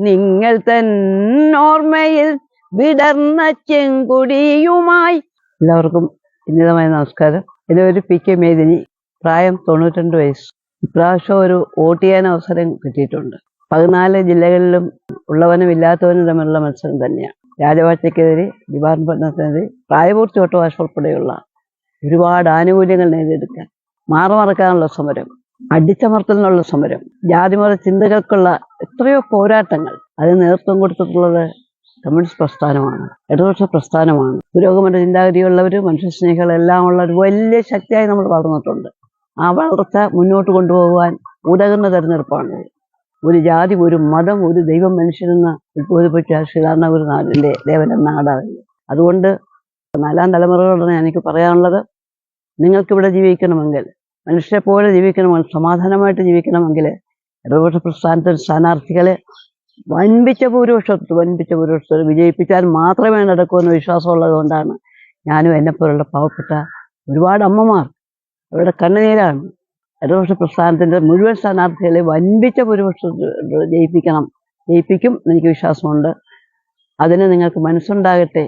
നിങ്ങൾ തന്നോർമ്മയിൽ വിടർന്ന ചെങ്കുടിയുമായി. എല്ലാവർക്കും ഉന്നതമായ നമസ്കാരം. എന്റെ ഒരു പി കെ മേദിനി. പ്രായം തൊണ്ണൂറ്റിരണ്ട് വയസ്സ്. ഇപ്രാവശ്യം ഒരു വോട്ട് ചെയ്യാൻ അവസരം കിട്ടിയിട്ടുണ്ട്. പതിനാല് ജില്ലകളിലും ഉള്ളവനും ഇല്ലാത്തവനും തമ്മിലുള്ള മത്സരം തന്നെയാണ്. രാജവാഴ്ചക്കെതിരെ ദിവാൻ പഠനത്തിനെതിരെ പ്രായപൂർത്തി വോട്ടവാശ ഉൾപ്പെടെയുള്ള ഒരുപാട് ആനുകൂല്യങ്ങൾ നേടിയെടുക്കാൻ മാറുമറക്കാനുള്ള സമരം. അടിച്ചമർത്തലിനുള്ള സമരം. ജാതിമത ചിന്തകൾക്കുള്ള എത്രയോ പോരാട്ടങ്ങൾ അതിന് നേതൃത്വം കൊടുത്തിട്ടുള്ളത് കമ്മ്യൂണിസ്റ്റ് പ്രസ്ഥാനമാണ് ഇടതുപക്ഷ പ്രസ്ഥാനമാണ്. പുരോഗമന ചിന്താഗതിയുള്ളവർ മനുഷ്യസ്നേഹികളെല്ലാം ഉള്ള ഒരു വലിയ ശക്തിയായി നമ്മൾ വളർന്നിട്ടുണ്ട്. ആ വളർച്ച മുന്നോട്ട് കൊണ്ടുപോകുവാൻ ഉതകുന്ന തെരഞ്ഞെടുപ്പാണ്. ഒരു ജാതി ഒരു മതം ഒരു ദൈവം മനുഷ്യനെന്ന് ഉത്ബോധിപ്പിച്ച ശ്രീനാരായണ ഗുരുനാഥിന്റെ ദേവന നാടാണ്. അതുകൊണ്ട് നാലാം തലമുറകളോടാണ് എനിക്ക് പറയാനുള്ളത്. നിങ്ങൾക്കിവിടെ ജീവിക്കണമെങ്കിൽ മനുഷ്യരെ പോലെ ജീവിക്കണമെങ്കിൽ സമാധാനമായിട്ട് ജീവിക്കണമെങ്കിൽ ഇടതുപക്ഷ പ്രസ്ഥാനത്തിന് സ്ഥാനാർത്ഥികളെ വൻപിച്ച ഭൂരിപക്ഷത്തിൽ വൻപിച്ച ഭൂരിപക്ഷത്തിൽ വിജയിപ്പിച്ചാൽ മാത്രമേ നടക്കുമെന്ന് വിശ്വാസമുള്ളത് കൊണ്ടാണ് ഞാനും എന്നെപ്പോലുള്ള പാവപ്പെട്ട ഒരുപാട് അമ്മമാർ അവരുടെ കണ്ണുനീരാണ് ഇടതുപക്ഷ പ്രസ്ഥാനത്തിന്റെ മുഴുവൻ സ്ഥാനാർത്ഥികളെ വൻപിച്ച ഭൂരിപക്ഷത്തിൽ ജയിപ്പിക്കണം. ജയിപ്പിക്കും എനിക്ക് വിശ്വാസമുണ്ട്. അതിന് നിങ്ങൾക്ക് മനസ്സുണ്ടാകട്ടെ.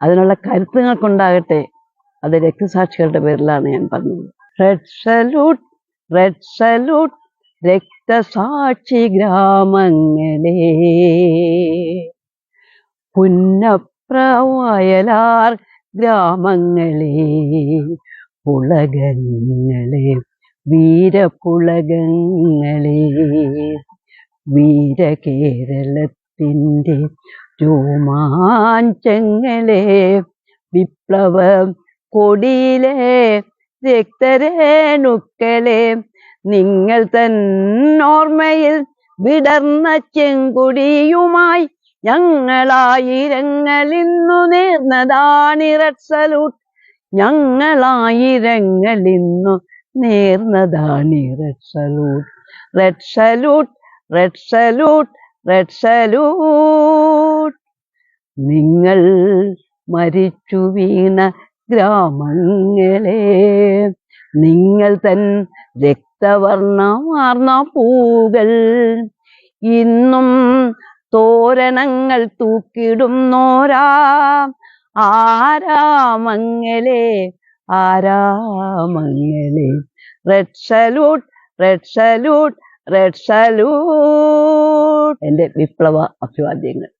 അതിനുള്ള കരുത്ത് അത് രക്തസാക്ഷികളുടെ പേരിലാണ് ഞാൻ പറഞ്ഞത്. റെഡ് സല്യൂട്ട് റെഡ് സല്യൂട്ട് രക്തസാക്ഷി ഗ്രാമങ്ങളെ. പുന്നപ്രവയലാർ ഗ്രാമങ്ങളെ പുളകങ്ങളെ വീരപുളകങ്ങളെ. വീരകേരളത്തിന്റെ രോമാഞ്ചങ്ങളെ വിപ്ലവ കൊടിയിലെ രക്തരേണുക്കളെ നിങ്ങൾ തന്നോർമ്മയിൽ വിടർന്ന ചെങ്കുടിയുമായി ഞങ്ങളായിരങ്ങളിന്നു നേർന്നതാണ് റെഡ് സലൂട്ട് ഞങ്ങളായിരങ്ങളിന്നു നേർന്നതാണ് red salute red salute red salute red salute നിങ്ങൾ മരിച്ചു വീണ ഗ്രാമങ്ങളെ നിങ്ങൾ തൻ രക്തവർണമാർന്ന പൂകൾ ഇന്നും തോരണങ്ങൾ തൂക്കിടുന്നോരാ. ആരാമങ്ങളെ ആരാമങ്ങളെ. Red salute red salute red salute എന്റെ വിപ്ലവ അഭിവാദ്യങ്ങൾ.